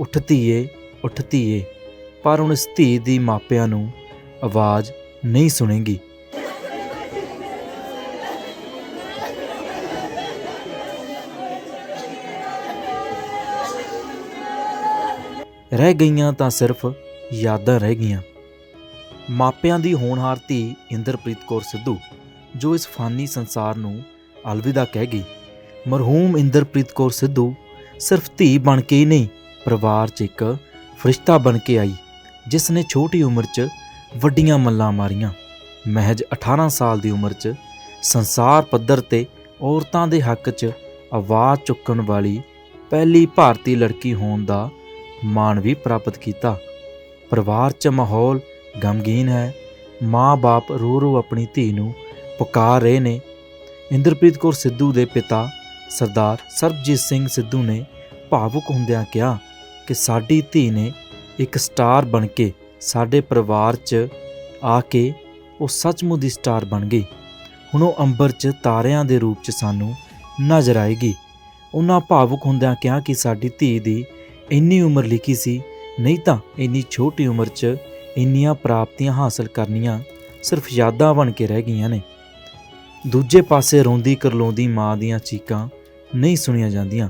ਉੱਠ ਧੀਏ ਉੱਠ ਧੀਏ ਪਰ ਹੁਣ ਇਸ ਧੀ ਦੀ ਮਾਪਿਆਂ ਨੂੰ ਆਵਾਜ਼ ਨਹੀਂ ਸੁਣੇਗੀ। ਰਹਿ ਗਈਆਂ ਤਾਂ ਸਿਰਫ ਯਾਦਾਂ ਰਹਿ ਗਈਆਂ। ਮਾਪਿਆਂ ਦੀ ਹੋਣਹਾਰ ਧੀ ਇੰਦਰਪ੍ਰੀਤ ਕੌਰ ਸਿੱਧੂ, ਜੋ ਇਸ ਫਾਨੀ ਸੰਸਾਰ ਨੂੰ ਅਲਵਿਦਾ ਕਹਿ ਗਈ, ਮਰਹੂਮ ਇੰਦਰਪ੍ਰੀਤ ਕੌਰ ਸਿੱਧੂ ਸਿਰਫ ਧੀ ਬਣ ਕੇ ਹੀ ਨਹੀਂ ਪਰਿਵਾਰ 'ਚ ਇੱਕ ਫਰਿਸ਼ਤਾ ਬਣ ਕੇ ਆਈ, ਜਿਸ ਨੇ ਛੋਟੀ ਉਮਰ 'ਚ ਵੱਡੀਆਂ ਮੱਲਾਂ ਮਾਰੀਆਂ। ਮਹਿਜ 18 ਸਾਲ ਦੀ ਉਮਰ 'ਚ ਸੰਸਾਰ ਪੱਧਰ ਤੇ ਔਰਤਾਂ ਦੇ ਹੱਕ 'ਚ ਆਵਾਜ਼ ਚੁੱਕਣ ਵਾਲੀ ਪਹਿਲੀ ਭਾਰਤੀ ਲੜਕੀ ਹੋਣ ਦਾ ਮਾਣ ਵੀ ਪ੍ਰਾਪਤ ਕੀਤਾ। ਪਰਿਵਾਰ 'ਚ ਮਾਹੌਲ ਗਮਗੀਨ ਹੈ, ਮਾਂ-ਬਾਪ ਰੋ ਰੋ ਆਪਣੀ ਧੀ ਨੂੰ ਪੁਕਾਰ ਰਹੇ ਨੇ। ਇੰਦਰਪ੍ਰੀਤ ਕੌਰ ਸਿੱਧੂ ਦੇ ਪਿਤਾ ਸਰਦਾਰ ਸਰਬਜੀਤ ਸਿੰਘ ਸਿੱਧੂ ਨੇ ਭਾਵੁਕ ਹੁੰਦਿਆਂ ਕਿਹਾ ਕਿ ਸਾਡੀ ਧੀ ਨੇ ਇੱਕ ਸਟਾਰ ਬਣ ਕੇ ਸਾਡੇ ਪਰਿਵਾਰ 'ਚ ਆ ਕੇ ਉਹ ਸੱਚਮੁੱਚ ਦੀ ਸਟਾਰ ਬਣ ਗਈ। ਹੁਣ ਉਹ ਅੰਬਰ 'ਚ ਤਾਰਿਆਂ ਦੇ ਰੂਪ 'ਚ ਸਾਨੂੰ ਨਜ਼ਰ ਆਏਗੀ। ਉਹਨਾਂ ਭਾਵੁਕ ਹੁੰਦਿਆਂ ਕਿਹਾ ਕਿ ਸਾਡੀ ਧੀ ਦੀ ਇੰਨੀ ਉਮਰ ਲਿਖੀ ਸੀ, ਨਹੀਂ ਤਾਂ ਇੰਨੀ ਛੋਟੀ ਉਮਰ 'ਚ ਇੰਨੀਆਂ ਪ੍ਰਾਪਤੀਆਂ ਹਾਸਲ ਕਰਨੀਆਂ ਸਿਰਫ ਯਾਦਾਂ ਬਣ ਕੇ ਰਹਿ ਗਈਆਂ ਨੇ। ਦੂਜੇ ਪਾਸੇ ਰੋਂਦੀ ਕਰਲਾਉਂਦੀ ਮਾਂ ਦੀਆਂ ਚੀਕਾਂ ਨਹੀਂ ਸੁਣੀਆਂ ਜਾਂਦੀਆਂ।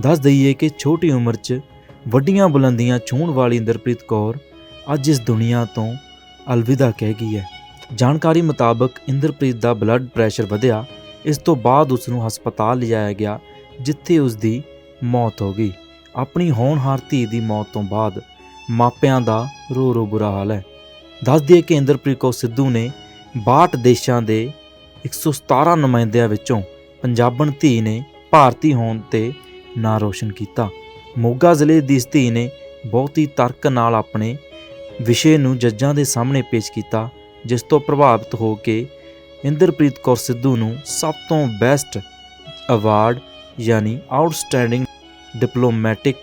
ਦੱਸ ਦਈਏ ਕਿ ਛੋਟੀ ਉਮਰ 'ਚ ਵੱਡੀਆਂ ਬੁਲੰਦੀਆਂ ਛੂਹਣ ਵਾਲੀ ਇੰਦਰਪ੍ਰੀਤ ਕੌਰ ਅੱਜ ਇਸ ਦੁਨੀਆ ਤੋਂ ਅਲਵਿਦਾ ਕਹਿ ਗਈ ਹੈ। ਜਾਣਕਾਰੀ ਮੁਤਾਬਕ ਇੰਦਰਪ੍ਰੀਤ ਦਾ ਬਲੱਡ ਪ੍ਰੈਸ਼ਰ ਵਧਿਆ। ਇਸ ਤੋਂ ਬਾਅਦ ਉਸ ਨੂੰ ਹਸਪਤਾਲ ਲਿਜਾਇਆ ਗਿਆ, ਜਿੱਥੇ ਉਸ ਦੀ ਮੌਤ ਹੋ ਗਈ। ਆਪਣੀ ਹੋਣਹਾਰ ਧੀ ਦੀ ਮੌਤ ਤੋਂ ਬਾਅਦ ਮਾਪਿਆਂ ਦਾ ਰੋ ਰੋ ਬੁਰਾ ਹਾਲ ਹੈ। ਦੱਸ ਦਈਏ ਕਿ ਇੰਦਰਪ੍ਰੀਤ ਕੌਰ ਸਿੱਧੂ ਨੇ 62 ਦੇਸ਼ਾਂ ਦੇ 117 ਨੁਮਾਇੰਦਿਆਂ ਵਿੱਚੋਂ ਪੰਜਾਬਣ ਧੀ ਨੇ ਭਾਰਤੀ ਹੋਣ ਤੇ ਨਾਂ ਰੋਸ਼ਨ ਕੀਤਾ। ਮੋਗਾ ਜ਼ਿਲ੍ਹੇ ਦੀ ਇਸ ਧੀ ਨੇ ਬਹੁਤ ਹੀ ਤਰਕ ਨਾਲ ਆਪਣੇ ਵਿਸ਼ੇ ਨੂੰ ਜੱਜਾਂ ਦੇ ਸਾਹਮਣੇ ਪੇਸ਼ ਕੀਤਾ, ਜਿਸ ਤੋਂ ਪ੍ਰਭਾਵਿਤ ਹੋ ਕੇ ਇੰਦਰਪ੍ਰੀਤ ਕੌਰ ਸਿੱਧੂ ਨੂੰ ਸਭ ਤੋਂ ਬੈਸਟ ਅਵਾਰਡ ਯਾਨੀ ਆਊਟਸਟੈਂਡਿੰਗ ਡਿਪਲੋਮੈਟਿਕ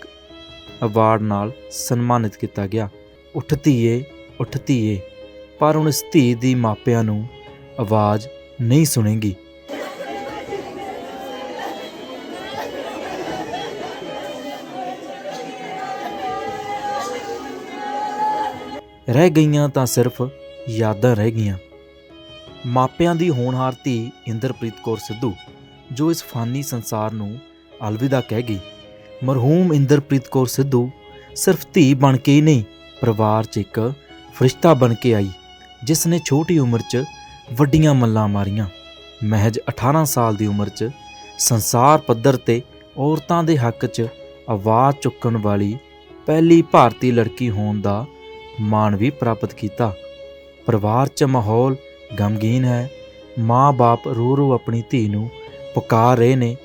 ਅਵਾਰਡ ਨਾਲ ਸਨਮਾਨਿਤ ਕੀਤਾ ਗਿਆ। ਉੱਠ ਧੀਏ ਉੱਠ ਧੀਏ, ਪਰ ਹੁਣ ਇਸ ਧੀ ਦੀ ਮਾਪਿਆਂ ਨੂੰ ਆਵਾਜ਼ ਨਹੀਂ ਸੁਣੇਗੀ। ਰਹਿ ਗਈਆਂ ਤਾਂ ਸਿਰਫ ਯਾਦਾਂ ਰਹਿ ਗਈਆਂ। ਮਾਪਿਆਂ ਦੀ ਹੋਣਹਾਰ ਧੀ ਇੰਦਰਪ੍ਰੀਤ ਕੌਰ ਸਿੱਧੂ, ਜੋ ਇਸ ਫਾਨੀ ਸੰਸਾਰ ਨੂੰ ਅਲਵਿਦਾ ਕਹਿ ਗਈ, ਮਰਹੂਮ ਇੰਦਰਪ੍ਰੀਤ ਕੌਰ ਸਿੱਧੂ, ਸਿਰਫ ਧੀ ਬਣ ਕੇ ਹੀ ਨਹੀਂ, ਪਰਿਵਾਰ 'ਚ ਇੱਕ ਫਰਿਸ਼ਤਾ ਬਣ ਕੇ ਆਈ, ਜਿਸ ਨੇ ਛੋਟੀ ਉਮਰ 'ਚ ਵੱਡੀਆਂ ਮੱਲਾਂ ਮਾਰੀਆਂ। ਮਹਿਜ 18 ਸਾਲ ਦੀ ਉਮਰ 'ਚ ਸੰਸਾਰ ਪੱਧਰ ਤੇ ਔਰਤਾਂ ਦੇ ਹੱਕ 'ਚ ਆਵਾਜ਼ ਚੁੱਕਣ ਵਾਲੀ ਪਹਿਲੀ ਭਾਰਤੀ ਲੜਕੀ ਹੋਣ ਦਾ ਮਾਣ ਵੀ ਪ੍ਰਾਪਤ ਕੀਤਾ। ਪਰਿਵਾਰ 'ਚ ਮਾਹੌਲ ਗਮਗੀਨ ਹੈ। ਮਾਂ-ਬਾਪ ਰੋ ਰੋ ਆਪਣੀ ਧੀ ਨੂੰ ਪੁਕਾਰ ਰਹੇ ਨੇ।